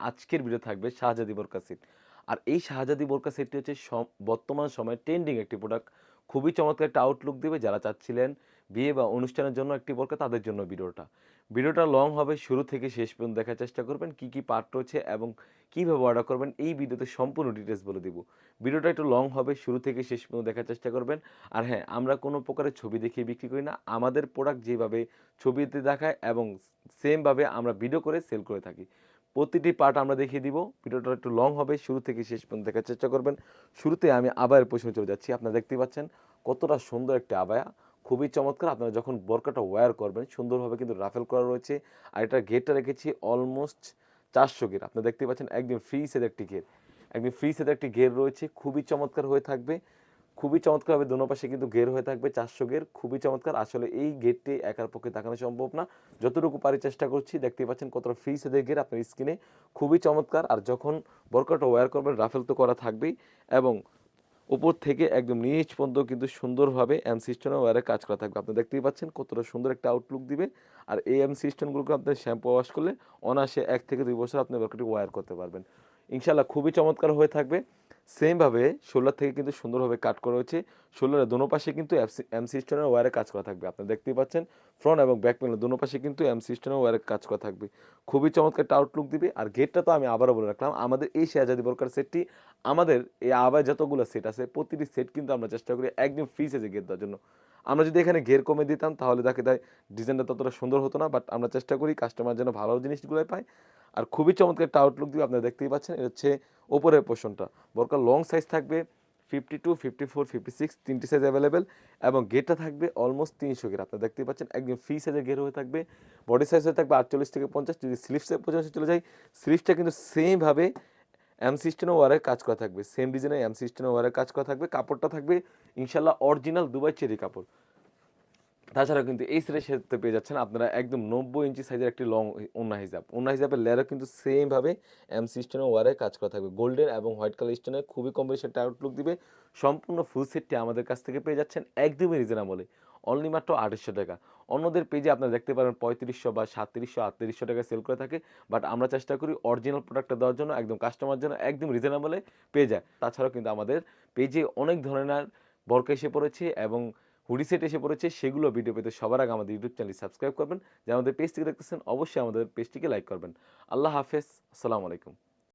আজকের ভিডিও থাকবে শাহজাদি বোরকা সেট। আর এই শাহজাদি বোরকা সেটটি হচ্ছে বর্তমান সময়ে ট্রেন্ডিং একটি প্রোডাক্ট খুবই চমৎকার একটা আউটলুক দেবে যারা চাচ্ছিলেন বিয়ে বা অনুষ্ঠানের জন্য একটি বোরকা, তাদের জন্য ভিডিওটা। ভিডিওটা লং হবে, শুরু থেকে শেষ পর্যন্ত দেখার চেষ্টা করবেন, কি কি পার্ট রয়েছে এবং কীভাবে অর্ডার করবেন, এই ভিডিওতে সম্পূর্ণ ডিটেলস বলে দিব। ভিডিওটা একটু লং হবে, শুরু থেকে শেষ পর্যন্ত দেখার চেষ্টা করবেন। আর হ্যাঁ আমরা কোনো প্রকারের ছবি দেখিয়ে বিক্রি করি না, আমাদের প্রোডাক্ট যেভাবে ছবিতে দেখায় এবং সেমভাবে আমরা ভিডিও করে সেল করে থাকি। প্রতিটি পার্ট আমরা দেখিয়ে দিব। ভিডিওটা একটু লং হবে, শুরু থেকে শেষ পর্যন্ত দেখার চেষ্টা করবেন। শুরুতে আমি আবায়ের প্রশ্নে চলে যাচ্ছি, আপনারা দেখতেই পাচ্ছেন কতটা সুন্দর একটা আবায়া। খুবই চমৎকার, আপনারা যখন বরকাটা ওয়্যার করবেন, সুন্দরভাবে কিন্তু রাফেল করা রয়েছে। আর এটা গেটটা রেখেছি অলমোস্ট চারশো গের আপনারা দেখতে পাচ্ছেন একদম ফ্রি সেদ একটি গের একদম ফ্রি সেদ একটি গের রয়েছে, খুবই চমৎকার হয়ে থাকবে। খুবই চমৎকারভাবে দোনো পাশে কিন্তু গের হয়ে থাকবে চারশো গের খুবই চমৎকার। আসলে এই গেটটি একার পক্ষে তাকানো সম্ভব না। যতটুকু পারি চেষ্টা করছি দেখতে পাচ্ছেন কতটা ফ্রি সেদের গের আপনার স্কিনে খুবই চমৎকার। আর যখন বরকাটা ওয়্যার করবেন রাফেল তো করা থাকবেই। এবং উপর থেকে একদম নিচ পর্যন্ত কিন্তু সুন্দরভাবে এম সিস্টেমে ওয়ারে কাজ করা থাকবে। আপনি দেখতেই পাচ্ছেন কতটা সুন্দর একটা আউটলুক দিবে। আর এই এম সিস্টেমগুলোকে আপনি শ্যাম্পু ওয়াশ করলে অনায়াসে এক থেকে দুই বছর আপনি বরকাটি ওয়্যার করতে পারবেন। ইনশাল্লাহ খুবই চমৎকার হয়ে থাকবে। সেমভাবে শোল্ডার থেকে কিন্তু সুন্দরভাবে কাট করা হয়েছে। শোল্ডারের দোনো পাশে কিন্তু এম সিস্টেমের ওয়ারে কাজ করা থাকবে। আপনি দেখতেই পাচ্ছেন, ফ্রন্ট এবং ব্যাক প্যানেল দোনো পাশে কিন্তু এম সিস্টেমের ওয়ারে কাজ করা থাকবে। খুবই চমৎকার একটা আউটলুক দিবে। আর গেটটা তো আমি আবারও বলে রাখলাম, আমাদের এই শেয়াজাদি বরকার সেটটি, আমাদের এই আবার যতগুলো সেট আছে, প্রতিটি সেট কিন্তু আমরা চেষ্টা করি একদম ফ্রি সাইজে গেট দেওয়ার জন্য। আমরা যদি এখানে ঘের কমে দিতাম, তাহলে তাকে তাই ডিজাইনটা ততটা সুন্দর হতো না বাট আমরা চেষ্টা করি কাস্টমার যেন ভালো জিনিসগুলোই পায়। আর খুবই চমৎকার একটা আউটলুক দিবে আপনারা দেখতেই পাচ্ছেন, এটা হচ্ছে ওপরের পোর্শনটা বরকার লং সাইজ থাকবে fifty two fifty four fifty six তিনটি সাইজ অ্যাভেলেবেল এবং গেটটা থাকবে অলমোস্ট তিনশো গের আপনারা দেখতেই পাচ্ছেন একদম ফ্রি সাইজের গের হয়ে থাকবে। বডি সাইজ হয়ে থাকবে আটচল্লিশ থেকে পঞ্চাশ। যদি স্লিপসে পর্যন্ত চলে যায় স্লিপসটা কিন্তু সেমভাবে এম সিস্টেমে ওয়ারের কাজ করা থাকবে। সেম ডিজাইনে এম সিস্টেমে ওয়ারের কাজ করা থাকবে। কাপড়টা থাকবে ইনশাল্লাহ অরিজিনাল দুবাই চেরি কাপড়। তাছাড়া কিন্তু এই সেটের সাথে পেয়ে যাচ্ছেন আপনারা একদম নব্বই ইঞ্চি সাইজের একটি লং ওনা হিসাব ওনা হিসাবের লেয়ারও কিন্তু সেমভাবে এম সিস্টেমে ওয়ারে কাজ করা থাকবে। গোল্ডেন এবং হোয়াইট কালার স্টোনের খুবই কম বেশি একটা আউটলুক দিবে। সম্পূর্ণ ফুল সেটটি আমাদের কাছ থেকে পেয়ে যাচ্ছেন একদমই রিজনেবলে অনলি মাত্র আড়াইশো টাকা। অন্যদের পেজে আপনারা দেখতে পারেন পঁয়ত্রিশশো বা সাতত্রিশশো, আটত্রিশশো টাকা সেল করে থাকে। বাট আমরা চেষ্টা করি অরিজিনাল প্রোডাক্টটা দেওয়ার জন্য, একদম কাস্টমার জন্য একদম রিজনেবলে পেয়ে যায় তাছাড়াও কিন্তু আমাদের পেজে অনেক ধরনের বরকা এসে পড়েছে এবং হুডি সেট এসে পড়েছে, সেগুলো ভিডিও পেতে সবার আগে আমাদের ইউটিউব চ্যানেল সাবস্ক্রাইব করবেন। যারা আমাদের পেজটিকে দেখতেছেন, অবশ্যই আমাদের পেজটিকে লাইক করবেন। আল্লাহ হাফেজ, আসসালামু আলাইকুম।